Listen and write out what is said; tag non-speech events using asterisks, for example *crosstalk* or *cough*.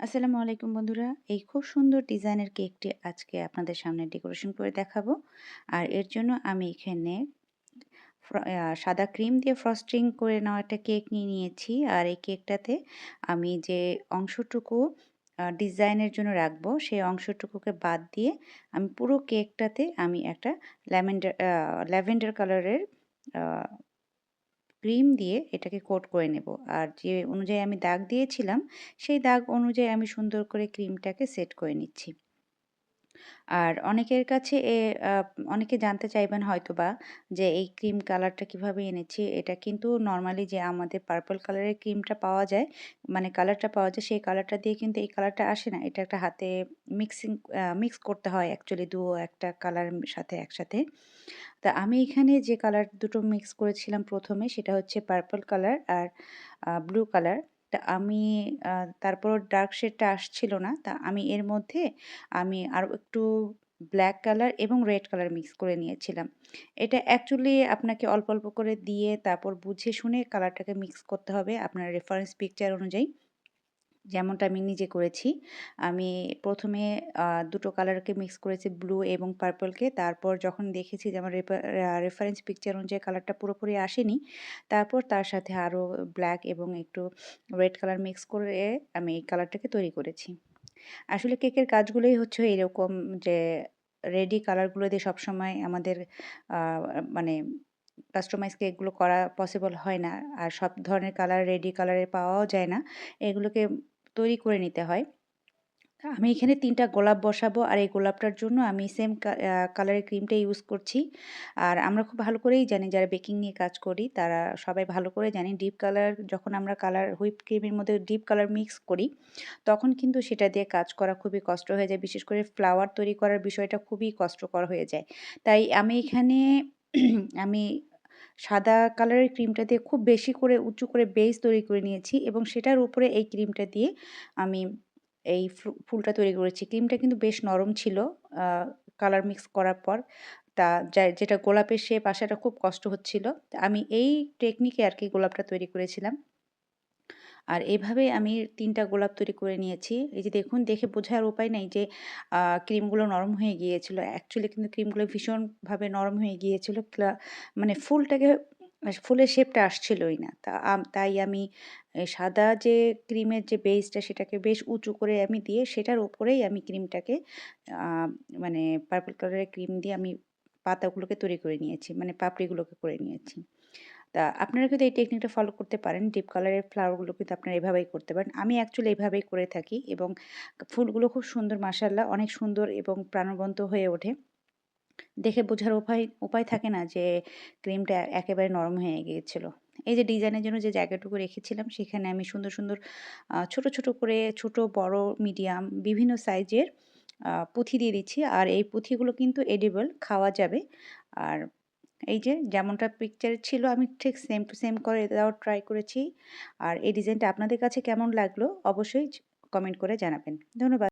আসসালামু আলাইকুম বন্ধুরা। এই খুব সুন্দর ডিজাইনের কেকটি আজকে আপনাদের সামনে ডেকোরেশন করে দেখাবো। আর এর জন্য আমি এখানে সাদা ক্রিম দিয়ে ফ্রস্টিং করে নেওয়া একটা কেক নিয়ে নিয়েছি। আর এই কেকটাতে আমি যে অংশটুকু ডিজাইনের জন্য রাখব, সেই অংশটুকুকে বাদ দিয়ে আমি পুরো কেকটাতে আমি একটা ল্যাভেন্ডার ল্যাভেন্ডার কালারের ক্রিম দিয়ে এটাকে কোট করে নেব। আর যে অনুযায়ী আমি দাগ দিয়েছিলাম, সেই দাগ অনুযায়ী আমি সুন্দর করে ক্রিমটাকে সেট করে নিচ্ছি। আর অনেকের কাছে এ অনেকে জানতে চাইবেন হয়তো বা যে এই ক্রিম কালারটা কীভাবে এনেছি, এটা কিন্তু নর্মালি যে আমাদের পার্পল কালারের ক্রিমটা পাওয়া যায় মানে কালারটা পাওয়া যায়, সেই কালারটা দিয়ে কিন্তু এই কালারটা আসে না। এটা একটা হাতে মিক্সিং মিক্স করতে হয় অ্যাকচুয়ালি দু একটা কালার সাথে একসাথে। তা আমি এখানে যে কালার দুটো মিক্স করেছিলাম প্রথমে, সেটা হচ্ছে পার্পল কালার আর ব্লু কালার আমি তারপর ডার্ক শেডটা আসছিল না। তা আমি এর মধ্যে আমি আরও একটু ব্ল্যাক কালার এবং রেড কালার মিক্স করে নিয়েছিলাম। এটা অ্যাকচুয়ালি আপনাকে অল্প অল্প করে দিয়ে তারপর বুঝে শুনে কালারটাকে মিক্স করতে হবে আপনার রেফারেন্স পিকচার অনুযায়ী। যেমনটা আমি নিজে করেছি। আমি প্রথমে দুটো কালারকে মিক্স করেছি ব্লু এবং পার্পলকে তারপর যখন দেখেছি যে আমার রেফারেন্স পিকচার অনুযায়ী কালারটা পুরোপুরি আসেনি, তারপর তার সাথে আরও ব্ল্যাক এবং একটু রেড কালার মিক্স করে আমি এই কালারটাকে তৈরি করেছি। আসলে কেকের কাজগুলোই হচ্ছে এরকম যে রেডি কালারগুলো দিয়ে সবসময় আমাদের মানে কাস্টমাইজ কেকগুলো করা পসিবল হয় না। আর সব ধরনের কালার রেডি কালারে পাওয়াও যায় না। এগুলোকে তৈরি করে নিতে হয়। আমি এখানে তিনটা গোলাপ বসাবো আর এই গোলাপটার জন্য আমি সেম কালারের ক্রিমটা ইউজ করছি। আর আমরা খুব ভালো করেই জানি, যারা বেকিং নিয়ে কাজ করি, তারা সবাই ভালো করে জানি ডিপ কালার যখন আমরা কালার হুইপ ক্রিমের মধ্যে ডিপ কালার মিক্স করি, তখন কিন্তু সেটা দিয়ে কাজ করা খুবই কষ্ট হয়ে যায়। বিশেষ করে ফ্লাওয়ার তৈরি করার বিষয়টা খুবই কষ্টকর হয়ে যায়। তাই আমি এখানে, *clears throat* আমি সাদা কালারের ক্রিমটা দিয়ে খুব বেশি করে, উঁচু করে বেস তৈরি করে নিয়েছি এবং সেটার উপরে এই ক্রিমটা দিয়ে আমি এই ফুলটা তৈরি করেছি। ক্রিমটা কিন্তু বেশ নরম ছিল কালার মিক্স করার পর। তা যেটা গোলাপের শেপ আসাটা খুব কষ্ট হচ্ছিল। আমি এই টেকনিকে আর কি গোলাপটা তৈরি করেছিলাম। আর এভাবে আমি তিনটা গোলাপ তৈরি করে নিয়েছি। এই যে দেখুন, দেখে বোঝার উপায় নেই যে ক্রিমগুলো নরম হয়ে গিয়েছিল। অ্যাকচুয়ালি কিন্তু ক্রিমগুলো ভীষণভাবে নরম হয়ে গিয়েছিল। মানে ফুলটাকে, ফুলের শেপটা আসছিলই না। তা তাই আমি সাদা যে ক্রিমের যে বেসটা সেটাকে বেশ উঁচু করে আমি দিয়ে সেটার উপরেই আমি ক্রিমটাকে মানে পার্পল কালারের ক্রিম দিয়ে আমি পাতাগুলোকে তৈরি করে নিয়েছি। মানে পাপড়িগুলোকে করে নিয়েছি। তা আপনারা কিন্তু এই টেকনিকটা ফলো করতে পারেন। ডিপ কালারের ফ্লাওয়ারগুলো কিন্তু আপনারা এভাবেই করতে পারেন। আমি অ্যাকচুয়ালি এইভাবেই করে থাকি এবং ফুলগুলো খুব সুন্দর মাসাল্লাহ অনেক সুন্দর এবং প্রাণবন্ত হয়ে ওঠে। দেখে বোঝার উপায় উপায় থাকে না যে ক্রিমটা একেবারে নরম হয়ে গিয়েছিল। এই যে ডিজাইনের জন্য যে জায়গাটুকু রেখেছিলাম, সেখানে আমি সুন্দর সুন্দর ছোট ছোট করে ছোট, বড় মিডিয়াম বিভিন্ন সাইজের পুঁথি দিয়ে দিচ্ছি। আর এই পুঁথিগুলো কিন্তু এডিবল খাওয়া যাবে। আর এই যে যেমনটা পিকচার ছিল, আমি ঠিক সেম টু সেম করে দেওয়ার ট্রাই করেছি। আর এই ডিজাইনটা আপনাদের কাছে কেমন লাগল? অবশ্যই কমেন্ট করে জানাবেন। ধন্যবাদ।